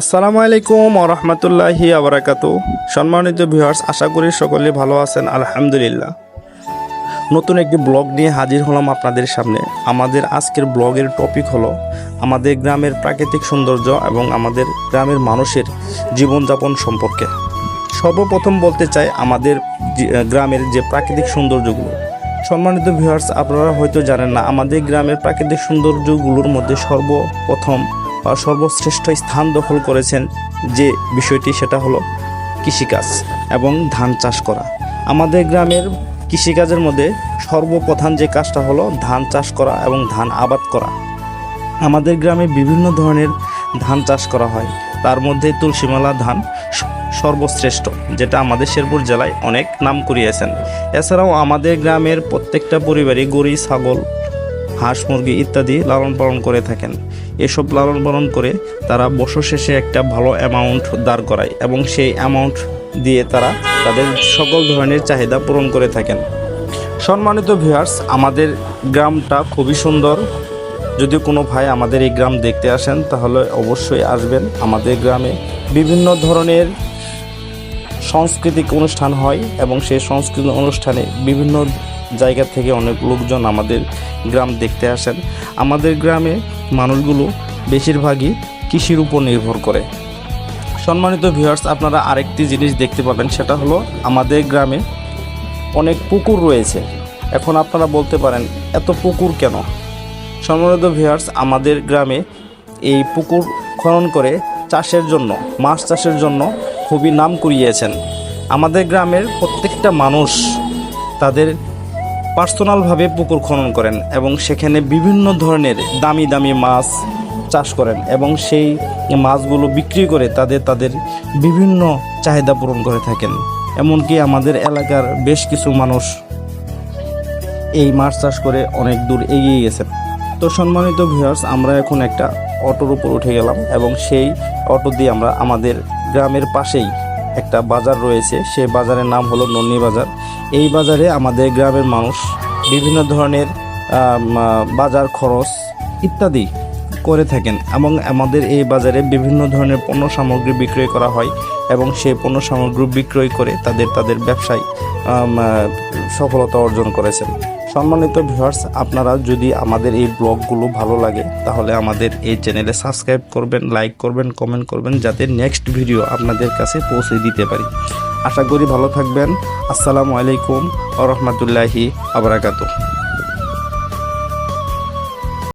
আসসালামু আলাইকুম রহমতুল্লাহি আবরাকাত সম্মানিত ভিউয়ার্স, আশা করি সকলে ভালো আছেন, আলহামদুলিল্লাহ। নতুন একটি ব্লগ নিয়ে হাজির হলাম আপনাদের সামনে। আমাদের আজকের ব্লগের টপিক হলো আমাদের গ্রামের প্রাকৃতিক সৌন্দর্য এবং আমাদের গ্রামের মানুষের জীবনযাপন সম্পর্কে। সর্বপ্রথম বলতে চাই আমাদের গ্রামের যে প্রাকৃতিক সৌন্দর্যগুলো। সম্মানিত ভিউয়ার্স, আপনারা হয়তো জানেন না, আমাদের গ্রামের প্রাকৃতিক সৌন্দর্যগুলোর মধ্যে সর্বপ্রথম সর্বশ্রেষ্ঠ স্থান দখল করেছেন যে বিষয়টি সেটা হলো কৃষিকাজ এবং ধান চাষ করা। আমাদের গ্রামের কৃষিকাজের মধ্যে সর্বপ্রধান যে কাজটা হলো ধান চাষ করা এবং ধান আবাদ করা। আমাদের গ্রামে বিভিন্ন ধরনের ধান চাষ করা হয়। তার মধ্যে তুলসীমালা ধান সর্বশ্রেষ্ঠ, যেটা আমাদের শেরপুর জেলায় অনেক নাম করিয়েছেন। এছাড়াও আমাদের গ্রামের প্রত্যেকটা পরিবারই গরু, ছাগল হাঁস, মুরগি ইত্যাদি লালন পালন করে থাকেন। এসব লালন পালন করে তারা বছর শেষে একটা ভালো অ্যামাউন্ট দাঁড় করায় এবং সেই অ্যামাউন্ট দিয়ে তারা তাদের সকল ধরনের চাহিদা পূরণ করে থাকেন। সম্মানিত ভিউয়ার্স আমাদের গ্রামটা খুবই সুন্দর। যদি কোনো ভাই আমাদের এই গ্রাম দেখতে আসেন, তাহলে অবশ্যই আসবেন। আমাদের গ্রামে বিভিন্ন ধরনের সাংস্কৃতিক অনুষ্ঠান হয় এবং সেই সাংস্কৃতিক অনুষ্ঠানে বিভিন্ন জায়গা থেকে অনেক লোকজন আমাদের গ্রাম দেখতে আসেন। আমাদের গ্রামে মানুষগুলো বেশিরভাগই কৃষির উপর নির্ভর করে। সম্মানিত ভিউয়ার্স আপনারা আরেকটি জিনিস দেখতে পাবেন, সেটা হলো আমাদের গ্রামে অনেক পুকুর রয়েছে। এখন আপনারা বলতে পারেন, এত পুকুর কেন? সম্মানিত ভিউয়ার্স আমাদের গ্রামে এই পুকুর খনন করে চাষের জন্য, মাছ চাষের জন্য খুবই নাম কুড়িয়েছেন আমাদের গ্রামের প্রত্যেকটা মানুষ তাদের পার্সোনালভাবে পুকুর খনন করেন এবং সেখানে বিভিন্ন ধরনের দামি দামি মাছ চাষ করেন এবং সেই মাছগুলো বিক্রি করে তাদের তাদের বিভিন্ন চাহিদা পূরণ করে থাকেন। এমনকি আমাদের এলাকার বেশ কিছু মানুষ এই মাছ চাষ করে অনেক দূর এগিয়ে গেছেন। তো সম্মানিত ভিউয়ার্স আমরা এখন একটা অটোর উপর উঠে গেলাম এবং সেই অটো দিয়ে আমরা আমাদের গ্রামের পাশেই একটা বাজার রয়েছে, সেই বাজারের নাম হলো নন্নি বাজার। এই বাজারে আমাদের গ্রামের মানুষ বিভিন্ন ধরনের বাজার খরচ ইত্যাদি করে থাকেন এবং আমাদের এই বাজারে বিভিন্ন ধরনের পণ্য সামগ্রী বিক্রয় করা হয় এবং সেই পণ্য সামগ্রী বিক্রয় করে তাদের তাদের ব্যবসায় সফলতা অর্জন করেছেন। সম্মানিত ভিউয়ার্স আপনারা যদি আমাদের এই ব্লগগুলো ভালো লাগে, তাহলে আমাদের এই চ্যানেলে সাবস্ক্রাইব করবেন লাইক করবেন কমেন্ট করবেন, যাতে নেক্সট ভিডিও আপনাদের কাছে পৌঁছে দিতে পারি। আশা করি ভালো থাকবেন। আসসালামু আলাইকুম আ রহমতুল্লাহি আবরাকাতু